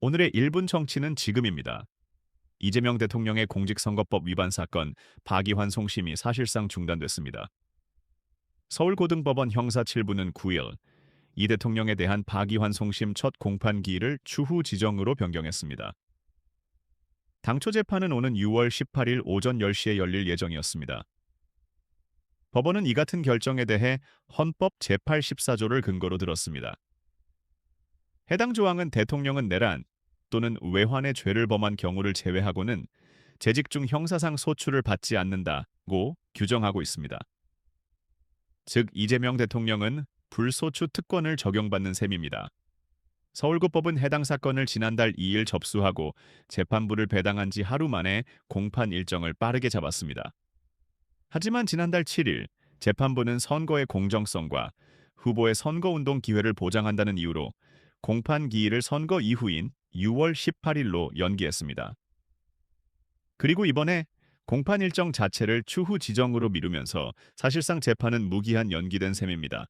오늘의 1분 정치는 지금입니다. 이재명 대통령의 공직선거법 위반 사건 박이환 송심이 사실상 중단됐습니다. 서울고등법원 형사 7부는 9일 이 대통령에 대한 박이환 송심 첫 공판 기일을 추후 지정으로 변경했습니다. 당초 재판은 오는 6월 18일 오전 10시에 열릴 예정이었습니다. 법원은 이 같은 결정에 대해 헌법 제814조를 근거로 들었습니다. 해당 조항은 대통령은 내란 또는 외환의 죄를 범한 경우를 제외하고는 재직 중 형사상 소출을 받지 않는다고 규정하고 있습니다. 즉 이재명 대통령은 불소추 특권을 적용받는 셈입니다. 서울고법은 해당 사건을 지난달 2일 접수하고 재판부를 배당한 지 하루 만에 공판 일정을 빠르게 잡았습니다. 하지만 지난달 7일 재판부는 선거의 공정성과 후보의 선거운동 기회를 보장한다는 이유로 공판 기일을 선거 이후인 6월 18일로 연기했습니다. 그리고 이번에 공판 일정 자체를 추후 지정으로 미루면서 사실상 재판은 무기한 연기된 셈입니다.